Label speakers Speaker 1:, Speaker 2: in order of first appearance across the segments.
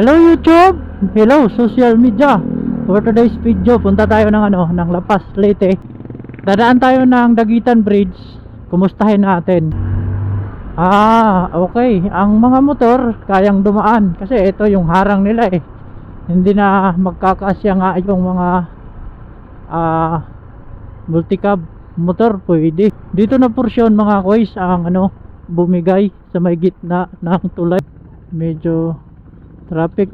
Speaker 1: Hello YouTube! Hello social media! For today's video, punta tayo ng ano, ng La Paz, Leyte. Dadaan tayo ng Dagitan Bridge. Kumustahin natin. Ah, okay. Ang mga motor, kayang dumaan. Kasi ito yung harang nila eh. Hindi na magkakasya nga yung mga ah, multicab motor pwede. Dito na porsyon mga koys ang ano, bumigay sa may gitna ng tulay. Medyo traffic.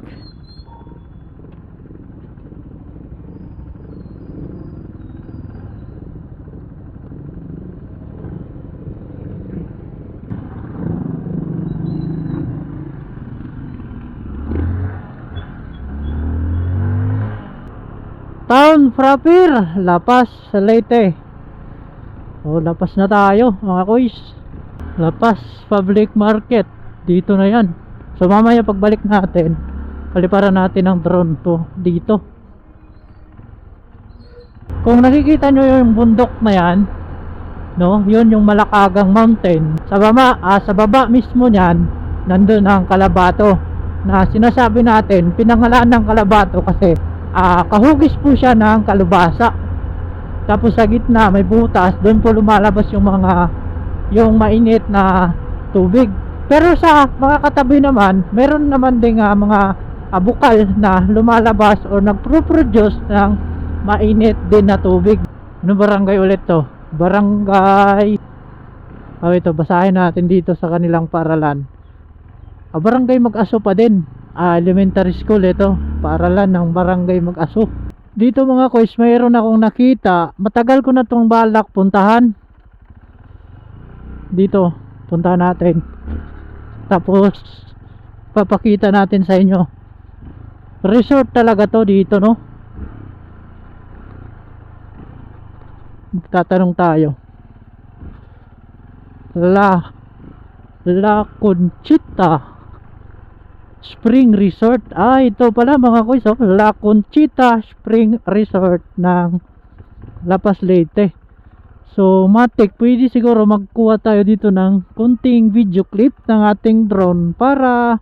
Speaker 1: Town Frapir, Lapas, Leyte. O, Lapas na tayo, mga koys. Lapas Public Market. Dito na yan. So, mamaya pagbalik natin, paliparan natin ang drone to dito. Kung nakikita nyo yung bundok na yan, no, yun yung Malakagang Mountain. Sa baba, ah, sa baba mismo niyan, nandun ang Kalabato. Na sinasabi natin, pinangalan ng Kalabato kasi ah, kahugis po siya ng kalubasa. Tapos sa gitna may butas, doon po lumalabas yung mga yung mainit na tubig. Pero sa mga katabi naman, meron naman ding ah, mga ah, bukal na lumalabas o nagpro-produce ng mainit din na tubig. Ano barangay ulit to? Barangay Oh, ito basahin natin dito sa kanilang paralan. Ah, barangay Mag-aso pa din. Ah, elementary school ito. Paaralan ng barangay Mag-aso. Dito mga kois, mayroon akong nakita. Matagal ko na tong balak puntahan. Dito, puntahan natin. Tapos, papakita natin sa inyo. Resort talaga to dito, no? Tatanong tayo. La La Conchita Spring Resort. Ah, ito pala mga kuys, oh, La Conchita Spring Resort ng La Paz Leyte. So, Matic, pwede siguro magkuha tayo dito ng kunting video clip ng ating drone para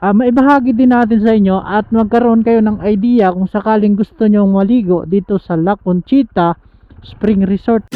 Speaker 1: ah, maibahagi din natin sa inyo at magkaroon kayo ng idea kung sakaling gusto nyong maligo dito sa La Conchita Spring Resort.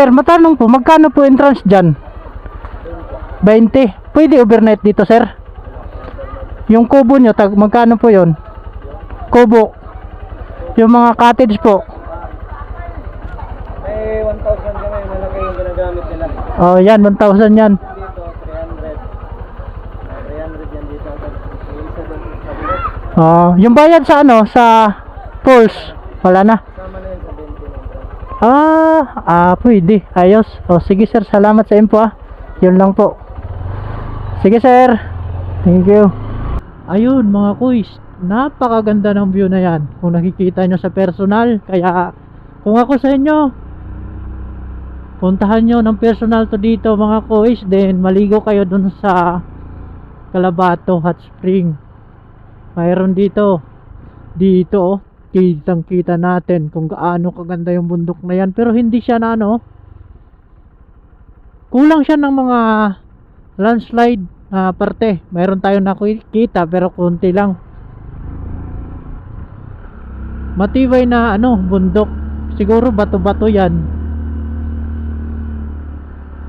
Speaker 1: Sir, matanong po, magkano po entrance dyan? 20. Pwede overnight dito, sir? Yung kubo nyo, tag, magkano po yon? Kubo. Yung mga cottage po.
Speaker 2: May 1,000 kami, malaki yung ginagamit nila.
Speaker 1: Oh, yan, 1,000 yan.
Speaker 2: Dito, 300. Ah, 300 yan dito.
Speaker 1: Oh, yung bayad sa ano, sa pools, wala na.
Speaker 2: Kasama na yun sa 20 ng entrance.
Speaker 1: Ah, ah, pwede. Ayos. O, sige sir, salamat sa info ah. Yun lang po. Sige sir. Thank you. Ayun mga kuys, napakaganda ng view na yan. Kung nakikita nyo sa personal, kaya kung ako sa inyo, puntahan nyo ng personal to dito mga kuys, then maligo kayo dun sa Calabato Hot Spring. Mayroon dito, dito oh, kitang kita natin kung gaano kaganda yung bundok na yan. Pero hindi siya na ano, kulang siya ng mga landslide na parte. Mayroon tayong nakikita pero konti lang. Matibay na ano, bundok. Siguro bato-bato yan.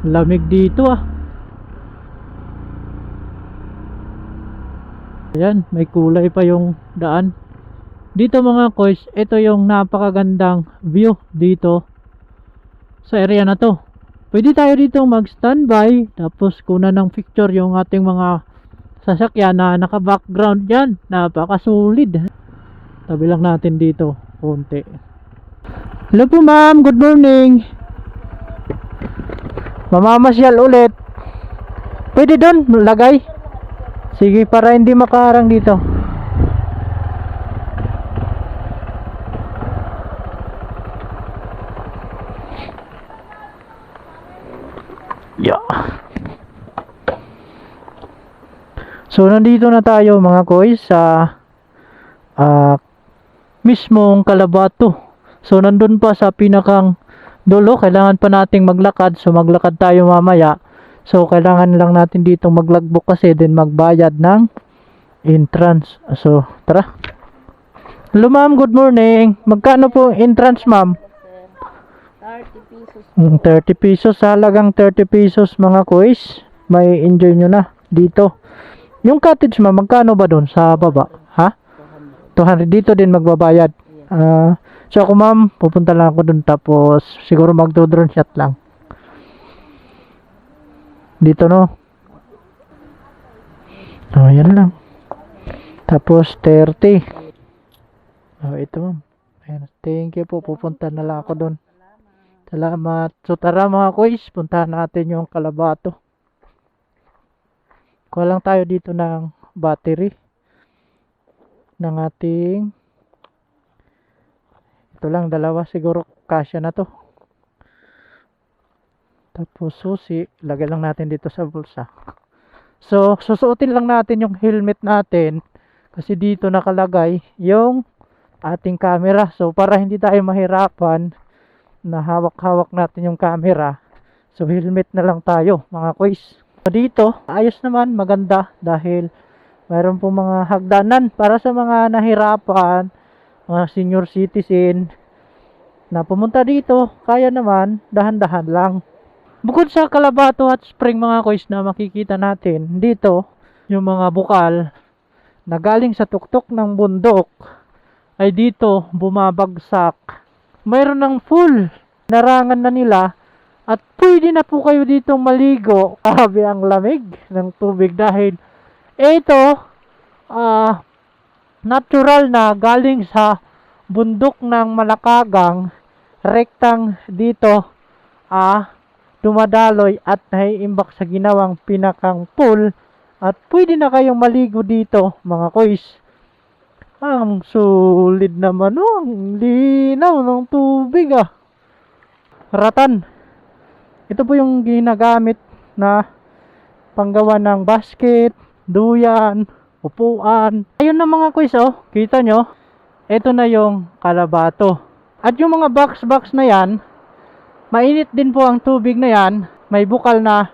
Speaker 1: Lamig dito ah. Ayan, may kulay pa yung daan. Dito mga koys, ito yung napakagandang view dito sa area na to. Pwede tayo dito mag-standby tapos kunan ng picture yung ating mga sasakyan na naka-background yan. Napakasulit. Tabi lang natin dito konti. Hello po ma'am, good morning. Mamamasyal ulit. Pwede doon, lagay. Sige, para hindi makaharang dito. Yeah. So nandito na tayo mga koys sa ah, mismong Kalabato. So nandun pa sa pinakang dulo, kailangan pa nating maglakad. So maglakad tayo mamaya. So kailangan lang natin dito maglagbook kasi din magbayad ng entrance. So tara. Hello ma'am, good morning. Magkano po entrance ma'am?
Speaker 2: 30 pesos.
Speaker 1: 30 pesos, sa halagang 30 pesos mga kuys. May enjoy nyo na dito. Yung cottage ma, magkano ba doon sa baba? Ha? 200 dito din magbabayad. Ah, so ako ma'am, pupunta lang ako doon tapos siguro magdo-drone shot lang. Dito no. Oh, yan lang. Tapos 30. Oh, ito ma'am. Thank you po. Pupunta na lang ako doon. Salamat. So tara mga kuys, puntahan natin yung Kalabato. Kuha lang tayo dito ng battery ng ating ito lang dalawa siguro kasya na to. Tapos susi, lagay lang natin dito sa bulsa. So, susuotin lang natin yung helmet natin kasi dito nakalagay yung ating camera. So, para hindi tayo mahirapan na hawak-hawak natin yung camera. So helmet na lang tayo mga kuys. Dito, ayos naman, maganda dahil mayroon pong mga hagdanan para sa mga nahirapan, mga senior citizen na pumunta dito, kaya naman, dahan-dahan lang. Bukod sa Kalabato at Spring mga kuys na makikita natin, dito, yung mga bukal na galing sa tuktok ng bundok ay dito bumabagsak mayroon ng full narangan na nila at pwede na po kayo dito maligo. Grabe ang lamig ng tubig dahil ito ah natural na galing sa bundok ng Malakagang rektang dito ah dumadaloy at naiimbak sa ginawang pinakang pool at pwede na kayong maligo dito mga koys. Ang sulit naman oh, ang linaw ng tubig ah. Ratan. Ito po yung ginagamit na panggawa ng basket, duyan, upuan. Ayun na mga kuys oh, kita nyo? Ito na yung kalabato. At yung mga box-box na yan, mainit din po ang tubig na yan. May bukal na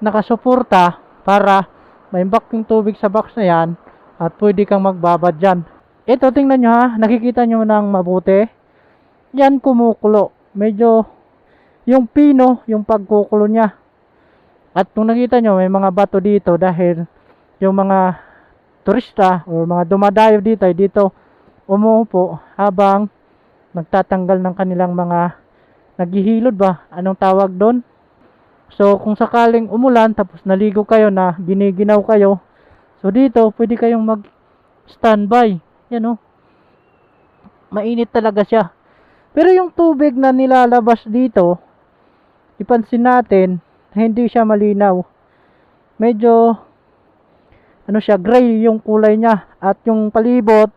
Speaker 1: nakasuporta para maimbak yung tubig sa box na yan at pwede kang magbabad dyan. Ito, tingnan nyo ha. Nakikita nyo ng mabuti. Yan kumukulo. Medyo yung pino, yung pagkukulo niya. At kung nakita nyo, may mga bato dito dahil yung mga turista o mga dumadayo dito ay dito umuupo habang nagtatanggal ng kanilang mga naghihilod ba? Anong tawag doon? So, kung sakaling umulan tapos naligo kayo na giniginaw kayo, so dito pwede kayong mag standby. Yan oh. Mainit talaga siya. Pero yung tubig na nilalabas dito, ipansin natin, hindi siya malinaw. medyo ano siya, gray yung kulay niya at yung palibot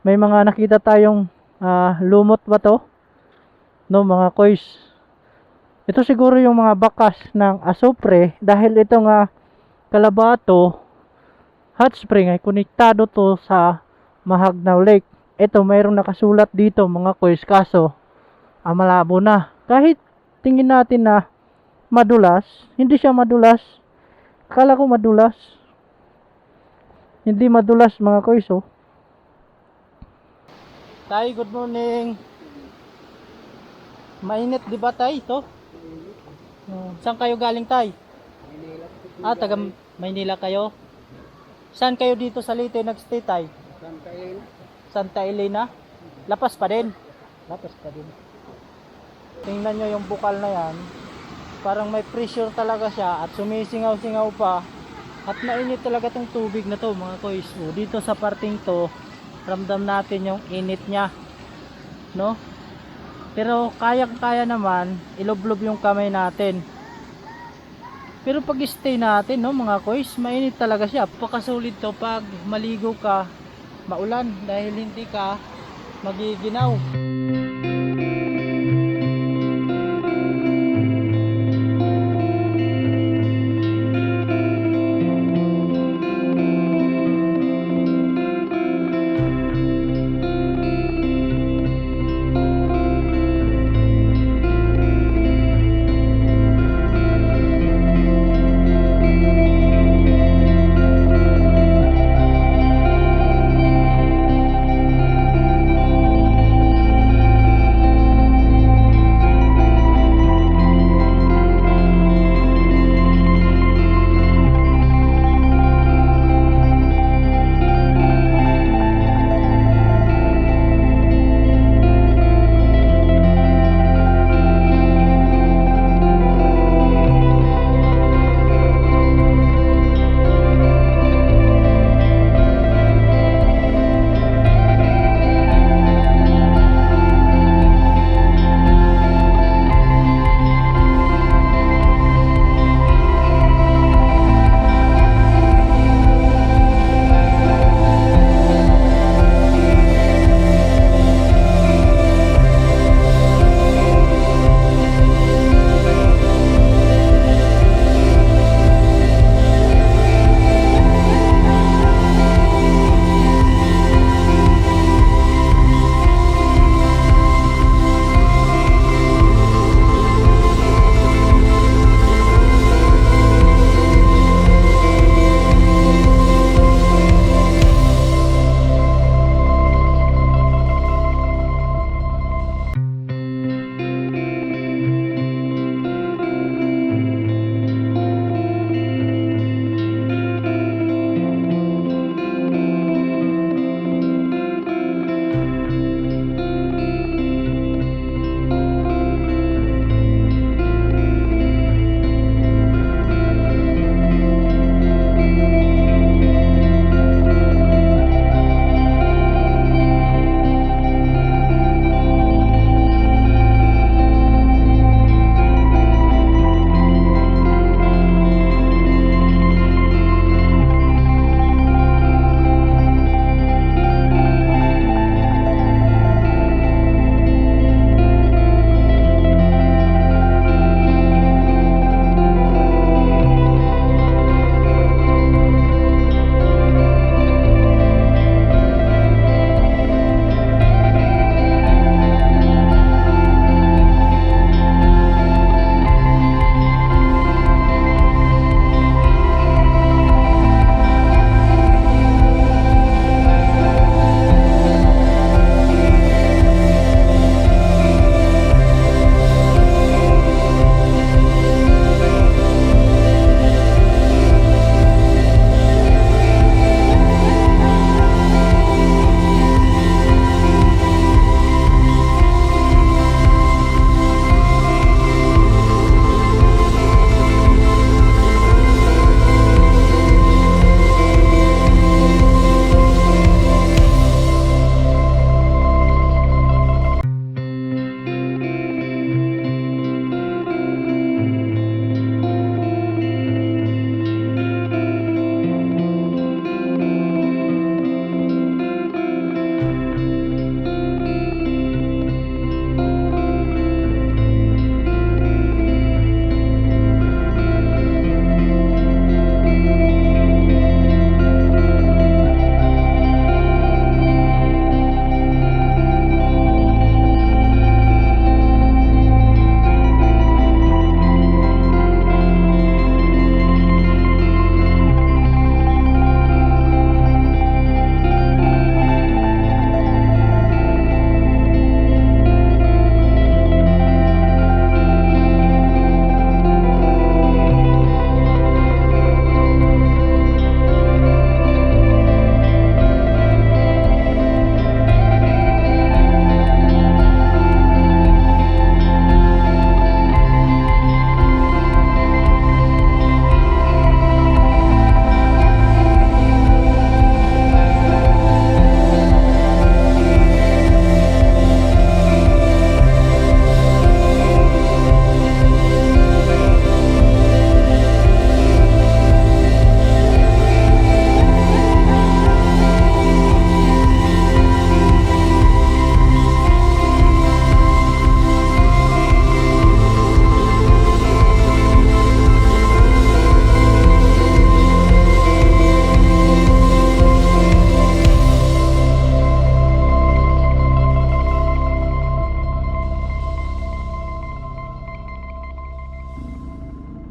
Speaker 1: may mga nakita tayong ah, lumot ba to? No, mga kois. Ito siguro yung mga bakas ng asupre dahil ito nga kalabato hot spring ay konektado to sa Mahagnaw Lake. Ito mayroong nakasulat dito mga kois kaso ah, malabo na. Kahit tingin natin na madulas, hindi siya madulas. Akala ko madulas. Hindi madulas mga kois oh. Tay, good morning. Mainit di ba tay ito? Saan kayo galing tay? Ah, taga Maynila kayo? Saan kayo dito sa Leyte nagstay tay? Santa Elena? Lapas pa din? Lapas pa din. Tingnan nyo yung bukal na yan. Parang may pressure talaga siya at sumisingaw-singaw pa. At mainit talaga tong tubig na to mga koys. O, dito sa parting to, ramdam natin yung init niya. No? Pero kayang-kaya naman, iloblob yung kamay natin. Pero pag stay natin, no, mga koys, mainit talaga siya. Pakasulit to pag maligo ka, maulan dahil hindi ka magiginaw.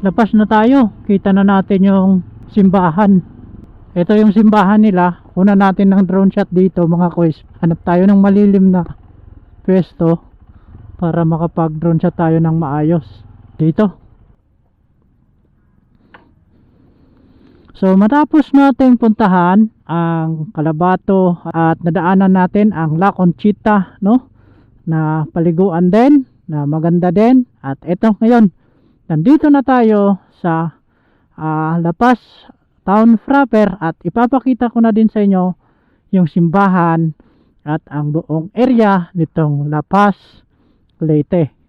Speaker 1: Lapas na tayo. Kita na natin yung simbahan. Ito yung simbahan nila. Una natin ng drone shot dito mga kuys. Hanap tayo ng malilim na pwesto para makapag drone shot tayo ng maayos. Dito. So matapos nating puntahan ang Calabato at nadaanan natin ang La Conchita no na paliguan din na maganda din at ito ngayon nandito na tayo sa ah, La Town proper at ipapakita ko na din sa inyo yung simbahan at ang buong area nitong La Paz Leyte.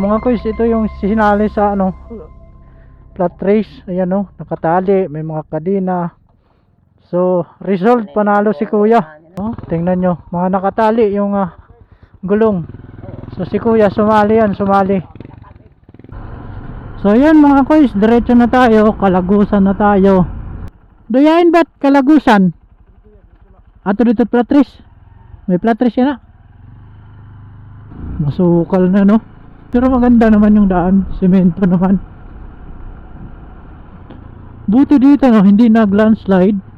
Speaker 1: Mga kuys, ito yung sinali sa ano flat race, ayan no, nakatali, may mga kadina. So, result panalo si Kuya. Oh, tingnan nyo, mga nakatali yung ah, gulong. So si Kuya sumali yan, sumali. So yan mga kuys, diretso na tayo, kalagusan na tayo. Doyain ba't kalagusan? Ato dito flat race? May flat race yan na. Masukal na no. Pero maganda naman yung daan, semento naman. Buti dito no, hindi nag landslide.